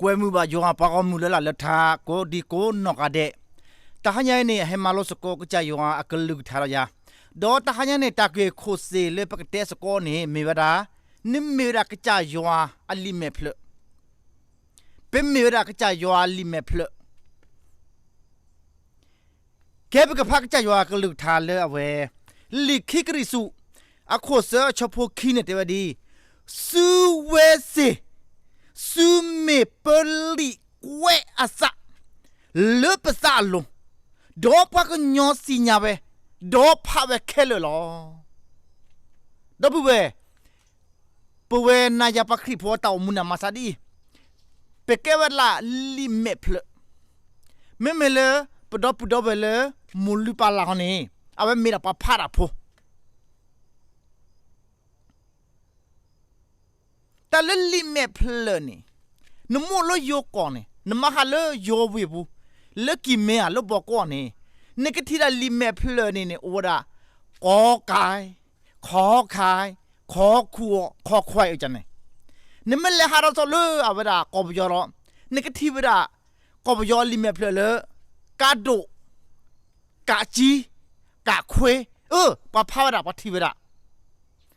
ကွဲမှုပါယောပါကောမှုလလလထာကိုဒီကိုနော့ကတဲ့တဟညာနေဟေမာလောစကိုကကြယောအကလူထာရယာဒေါ်တဟညာနေတကေခိုစေလေပကတဲ့စကိုနေမေဝဒါနိမေရာကကြယောအလီမေဖလပင်မေရာကကြယောအလီမေဖလကဲပကဖကကြယောကလူထာလေအဝဲလိခိကရိစုအခုစချဖို့ခိနေတဲ့ဝဒီစူဝဲစေ စုမေပလီကွဲအစလေပစာလုံးဒေါ်ပကညောစီညာပဲဒေါ်ဖပဲခဲလလောဒဘဝဲပဝဲနာယပခရိဖောတောက်မနာမစာဒီပကဲဝလာလီမေဖလမေမေလေပဒပဒဘလေမူလူပါလာခနေအဝဲမေရာပဖာရာဖို แต่ละลิเมเพลนี่นมูลโยก่อนนี่นมาฮาเลโยเวบุเลกิเมอะลบอกก่อนนี่นกที่ละลิเมเพลนี่เนี่ยโอดากอกายขอคายขอคัวขอควายจันเนี่ยนี่มันเลฮาราโซเลอเวดากอบยอรอนกที่เวดากอบยอลิเมเพลเลกาโดกาจีกาควเออปะพาวดาปะทีเวดา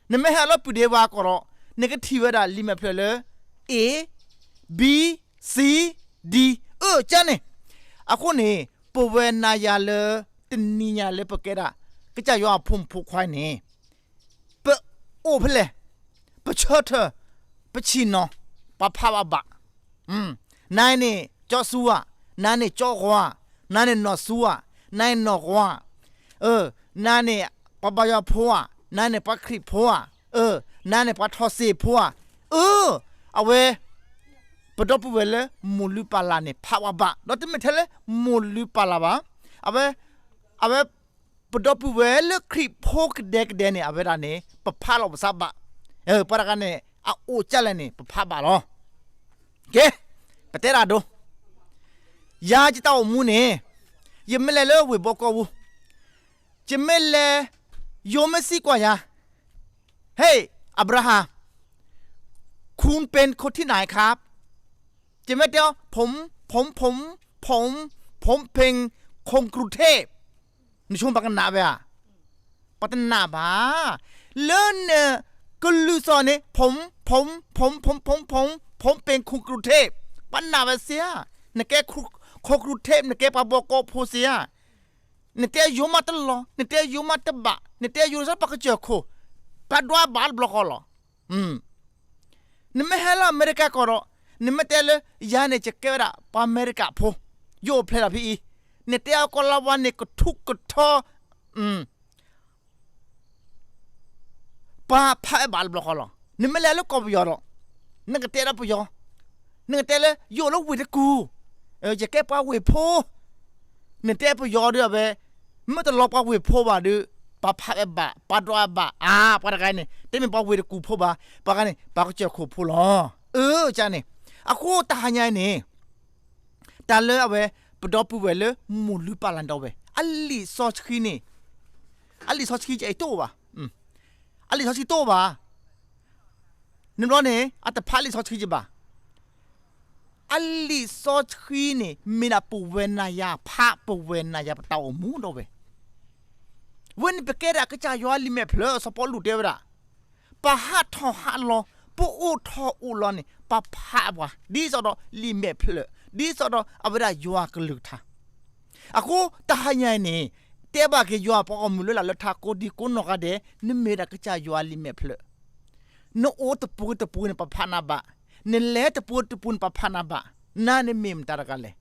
นี่ไม่ฮาราปุเดวากรอ negative ဒါလီမဖလလေ A B C D အော်ချန်နေအခုနေပဝဲနာရလေတနီညာလေပကဲတာကကြရောဖုန်ဖုခွိုင်းနေပအိုဖလေပချတ်ထပချီနောပဖာဘอืมနိုင်နေကြောဆူဝနာနေကြောကွာနာနေနော်ဆူဝနိုင်နော်ကွာเออนาเนี่ยปะปะยะพัวนาเนี่ยปะคริพัวเออ นาเนี่ยปะทอสีพัวเออเอาเวปะดอปเวเลมูลุปาลาเนี่ยพาวะบะดอตเมเทเลมูลุปาลาบะเอาเวเอาเวปะดอปเวเลคริโพกเดกเดเนี่ยเอาเวดาเนี่ยปะพาลอบซะบะเออปะระกันเนี่ยอาโอจัลเนี่ยปะพาบะลอเกปะเตราโดยาจิตาวมูเนี่ยยมเลเลเวบ อับราฮัมคุณเป็นคนที่ไหนครับจิเมเดียวผมผมผมผม ผมเป็นคนกรุงเทพในช่วงปักนาเบียปัตนาบาเลินเนี่ยก็ลูซอนเนี่ยผมผมผมผมผมผม ผมเป็นคนกรุงเทพปันนาเบเสียในแกคนกรุงเทพในแกปาบอกโพเสีย nete yoma tlo nete yoma tba nete yusa pak chokho padwa bal blokolo hmm nimme hala america koro nimme tele yane chekera pa america pho yo phela phi nete ko la wa ne ko thuk ko tho hmm pa pha bal blokolo nimme le ko yoro nanga tera pu yo nanga tele yo lo wi de ku e je ke pa wi pho nete pu yo de be မတလောပဝေဖိုးပါဒ ပဖက်ဘပဒွာဘအာပရကိုင်းနေတေမပဝေကူဖိုးပါပကနေပကချက်ခုဖိုးလောเออจานี่အခုတဟညာနေတလဲအဝဲပဒေါပူဝဲလေမူလူပလန်တော့ပဲအလီဆော့ချခီနေအလီဆော့ချခီကျဲတော့ပါอืมအလီဆော့ချခီတော့ပါနင်တော့နေအတဖာလီဆော့ချခီကြပါအလီဆော့ချခီနေမီနာပူဝဲနာယာဖာပူဝဲနာယာပတောမူတော့ပဲ wen pekera ka cha yo li me phlo so pol lu te bra pa ha tho ha lo pu u tho u lo ni pa pha bwa di so do li me phlo di so do abra yo ka lu tha ako ta ha nya ni te ba ke yo pa ko mu lo la lo tha ko di ko no ka de ni me ra ka cha yo li me phlo no o to pu to pu ni pa pha na ba ni le to pu to pu pa pha na ba na ni mim ta ra ka le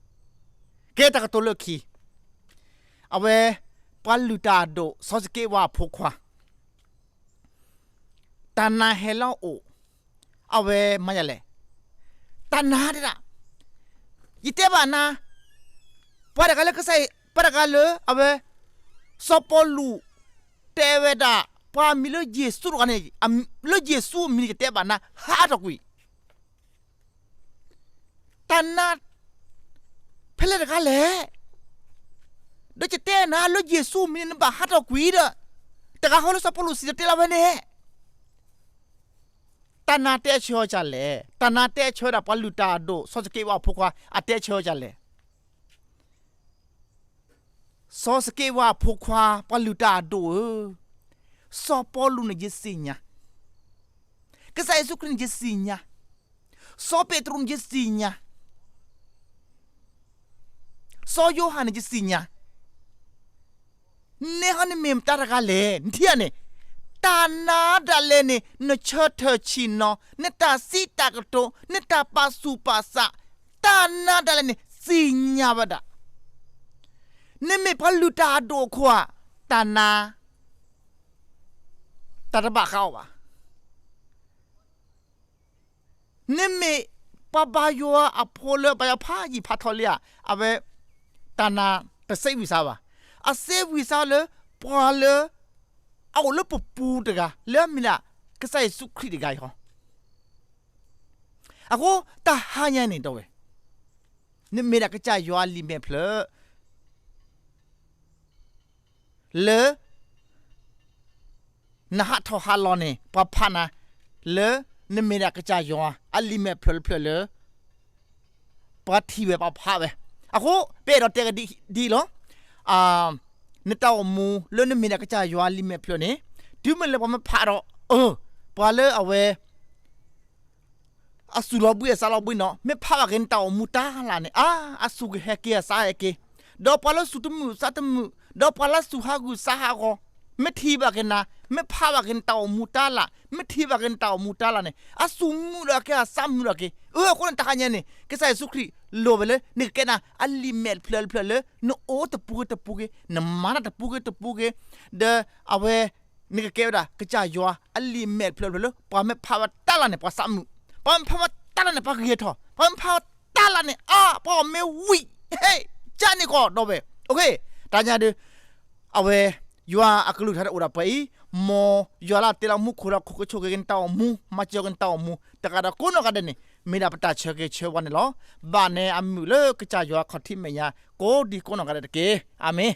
ke ta ka to lo ki awe ပလူတာဒိုစောစကေဝါဖိုခွာတနာဟဲလောအိုအဝဲမရလေတနာဒရာယတေဘာနာပရကလကဆိုင်ပရကလအဝဲစောပလူတေဝဒပါမီလိုဂျေဆူရကနေအမလိုဂျေဆူမီတေဘာနာဟာတော့ကွီတနာဖဲလက်တကလည်းဒိုချ နာလို့ယေရှုမင်းဘာဟာတော့ကွီးတော့တကဟောလို့စပလို့စီတလာဝနေတနာတဲ့ချောကြလေတနာတဲ့ချောတာပလူတာတို့စောစကေဝါဖုခွာအတဲ့ချောကြလေစောစကေဝါဖုခွာပလူတာတို့စောပေါ်လူနေဂျစီညာကစားယေရှုခရစ်ဂျစီညာစောပေတရုံဂျစီညာစောယောဟန်ဂျစီညာ နေဟန်မင်တာရကလေတီယနေတာနာဒလည်းနေနချထချီနောနတာစီတာကတိုနတာပါစုပါစတာနာဒလည်းနေစီညာဘဒနမေဖလူတာဒိုခွာတာနာတရဘခေါပါနမေပပယောအဖိုလပယဖာကြီးဖာထောလျာအဘတာနာတစိတ်ဝီစားပါ အစေဝီစာလေပွာလေအော်လပပူတကလဲမီလာကဆိုင်စုခရီတကဟောအခုတဟာညာနေတော့ပဲနိမေရကကြရွာလီမေဖလလေနဟထဟာလောနေပပနာလေနိမေရကကြရွာအလီမေဖလဖလလေပါတီဝေပပဟာပဲအခုပေတော့တက်ဒီဒီလော အာနတောက်မူလွန်းနမီနကကြရွာလိမဲ့ဖျော်နေဒီမလဘမဖါတော့အော်ပါလေအဝဲအဆူလဘွေဆာလဘွေနော်မေဖါကန်တောက်မူတာလာနေအာအဆူဟက်ကီဆာဟက်ကီဒေါ်ပါလဆူတမူစတမူဒေါ်ပါလဆူဟာဂူဆာဟာဂော မေထီဘကနာမေဖာဘကင်တောင်မူတာလာမေထီဘကင်တောင်မူတာလာနေအဆူမှုရကေအဆမ်မှုရကေအော်ကိုန်တခါညနေကဲဆိုင်စုခရီလိုဘလေနေကနာအလီမဲဖလဖလနိုအိုတပူတပူကေနမနာတပူကေတပူကေဒအဝဲနေကကေဒါကကြယောအလီမဲဖလဖလပါမေဖာဝတလာနေပါဆမ်မှုပါမဖာဝတလာနေပါကေထောပါမဖာဝတလာနေအာပါမေဝီဟေးဂျာနေကောတော့ပဲโอเคတာညာde အဝဲ ယွာအကလူထားတဲ့ဥရပိုင်မောယွာလာတေလာမှုခုရခုကချိုကင်တောင်းမူမချောကင်တောင်းမူတကဒါကုနကတဲ့နေမေနာပတာချေကေချေဝနလောဘာနေအမှုလေကကြယွာခတိမယာကိုဒီကုနကတဲ့ကေအာမင်